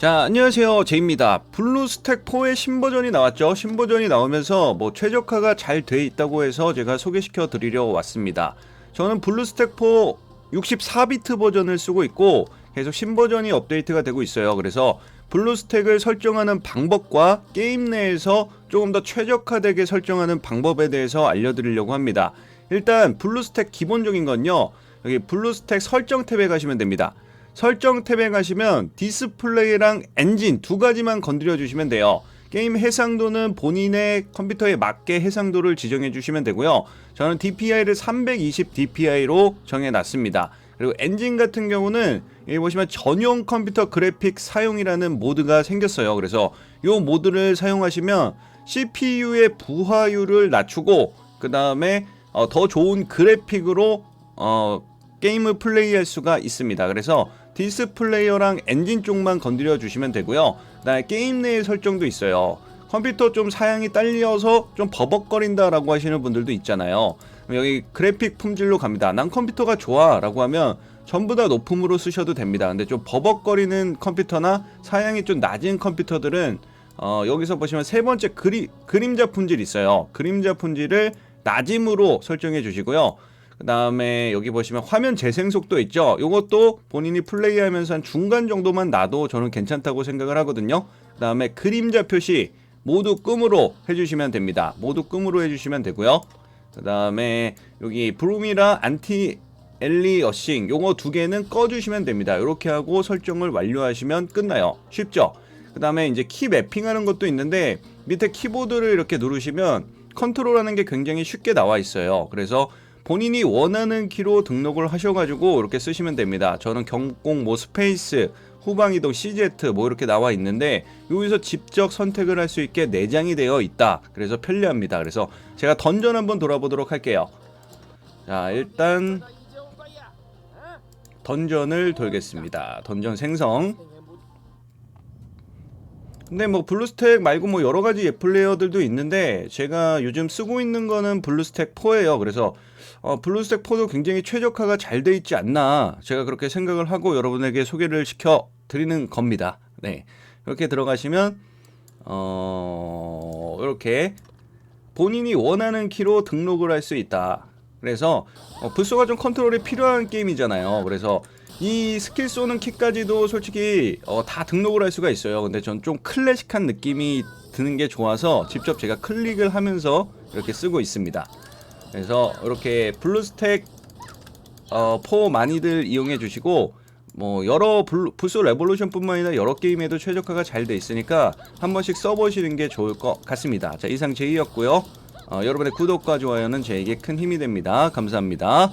자, 안녕하세요. 제입니다. 블루스택 4의 신버전이 나왔죠. 신버전이 나오면서 뭐 최적화가 잘 돼 있다고 해서 제가 소개시켜 드리려고 왔습니다. 저는 블루스택 4 64비트 버전을 쓰고 있고 계속 신버전이 업데이트가 되고 있어요. 그래서 블루스택을 설정하는 방법과 게임 내에서 조금 더 최적화되게 설정하는 방법에 대해서 알려드리려고 합니다. 일단 블루스택 기본적인 건요. 여기 블루스택 설정 탭에 가시면 됩니다. 설정 탭에 가시면 디스플레이랑 엔진 두 가지만 건드려 주시면 돼요. 게임 해상도는 본인의 컴퓨터에 맞게 해상도를 지정해 주시면 되고요. 저는 DPI를 320 DPI로 정해 놨습니다. 그리고 엔진 같은 경우는 여기 보시면 전용 컴퓨터 그래픽 사용이라는 모드가 생겼어요. 그래서 이 모드를 사용하시면 CPU의 부하율을 낮추고 그 다음에 어, 더 좋은 그래픽으로 어, 게임을 플레이할 수가 있습니다. 그래서 디스플레이어랑 엔진 쪽만 건드려 주시면 되고요. 그다음에 게임 내의 설정도 있어요. 컴퓨터 좀 사양이 딸려서 좀 버벅거린다라고 하시는 분들도 있잖아요. 여기 그래픽 품질로 갑니다. 난 컴퓨터가 좋아라고 하면 전부 다 높음으로 쓰셔도 됩니다. 근데 좀 버벅거리는 컴퓨터나 사양이 좀 낮은 컴퓨터들은 어, 여기서 보시면 세 번째 그리, 그림자 품질 있어요. 그림자 품질을 낮음으로 설정해 주시고요. 그 다음에 여기 보시면 화면 재생 속도 있죠. 이것도 본인이 플레이하면서 한 중간 정도만 놔도 저는 괜찮다고 생각을 하거든요. 그 다음에 그림자 표시 모두 끔으로 해주시면 됩니다. 모두 끔으로 해주시면 되고요. 그 다음에 여기 브룸이랑 안티 엘리어싱 요거 두 개는 꺼주시면 됩니다. 이렇게 하고 설정을 완료하시면 끝나요. 쉽죠? 그 다음에 이제 키 매핑하는 것도 있는데 밑에 키보드를 이렇게 누르시면 컨트롤하는 게 굉장히 쉽게 나와 있어요. 그래서 본인이 원하는 키로 등록을 하셔가지고 이렇게 쓰시면 됩니다. 저는 경공 뭐 스페이스 후방 이동 CZ 뭐 이렇게 나와 있는데 여기서 직접 선택을 할 수 있게 내장이 되어 있다. 그래서 편리합니다. 그래서 제가 던전 한번 돌아보도록 할게요. 자 일단 던전을 돌겠습니다. 던전 생성. 근데 뭐 블루스택 말고 뭐 여러 가지 앱 플레이어들도 있는데 제가 요즘 쓰고 있는 거는 블루스택 4예요. 그래서 어, 블루스택 4도 굉장히 최적화가 잘 돼 있지 않나 제가 그렇게 생각을 하고 여러분에게 소개를 시켜 드리는 겁니다. 네. 이렇게 들어가시면 어, 이렇게 본인이 원하는 키로 등록을 할 수 있다. 그래서 어, 불소가 좀 컨트롤이 필요한 게임이잖아요. 그래서 이 스킬 쏘는 키까지도 솔직히 어, 다 등록을 할 수가 있어요. 근데 전 좀 클래식한 느낌이 드는 게 좋아서 직접 제가 클릭을 하면서 이렇게 쓰고 있습니다. 그래서 이렇게 블루스택 어, 4 많이들 이용해 주시고 뭐 여러 블루, 불소 레볼루션뿐만 아니라 여러 게임에도 최적화가 잘 돼 있으니까 한 번씩 써보시는 게 좋을 것 같습니다. 자 이상 제이였고요. 어, 여러분의 구독과 좋아요는 저에게 큰 힘이 됩니다. 감사합니다.